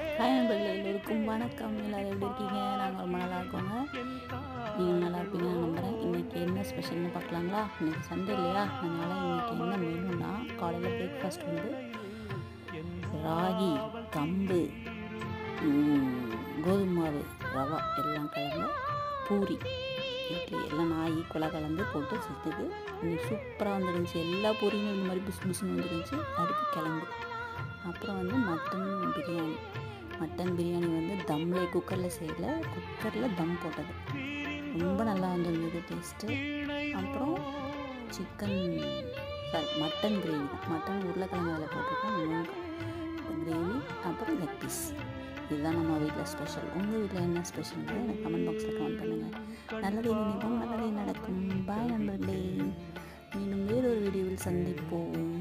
Hi இருக்கும் எல்லோருக்கும் வணக்கம். எல்லோரும் எப்படி இருக்கீங்க? நாங்கள் ரொம்ப நல்லா இருக்கோங்க. நீங்கள் நல்லா இருப்பீங்க நம்புகிறேன் இன்றைக்கி என்ன ஸ்பெஷல்னு பார்க்கலாங்களா? இன்றைக்கி சண்டே இல்லையா? அதனால் இன்றைக்கி என்ன மெனுன்னா காலையில் பிரேக்ஃபாஸ்ட் வந்து ராகி கம்பு கோதுமை மாவு ரவா எல்லாம் கலந்து பூரி. இட்லி எல்லாம் நான் ஈக்குவலாக கலந்து போட்டு செத்துக்கு இன்னைக்கு சூப்பராக வந்துருந்துச்சு. எல்லா பூரியும் இந்த மாதிரி புசு புசுன்னு வந்துருந்துச்சு. அதுக்கு கிளம்பு. அப்புறம் வந்து மட்டன் பிரியாணி. மட்டன் பிரியாணி வந்து தம்லே குக்கரில் செய்யல. குக்கரில் தம் போட்டது. ரொம்ப நல்லா வந்துருந்தது டேஸ்ட்டு அப்புறம் சிக்கன் சாரி மட்டன் கிரேவி தான். மட்டன் உருளைக்கிழங்கு அதில் போட்டிருக்கோம். கிரேவி அப்புறம் லெக் பீஸ் இதுதான் நம்ம வீட்டில் ஸ்பெஷல் உங்கள் வீட்டில் என்ன ஸ்பெஷல்னு எனக்கு கமெண்ட் பாக்ஸில் கமெண்ட் பண்ணுங்கள் நல்லதே நினைப்போம். நல்லதே நடக்கும். பாய் நண்பர்களே. மீண்டும் வேறொரு வீடியோவில் சந்திப்போம்.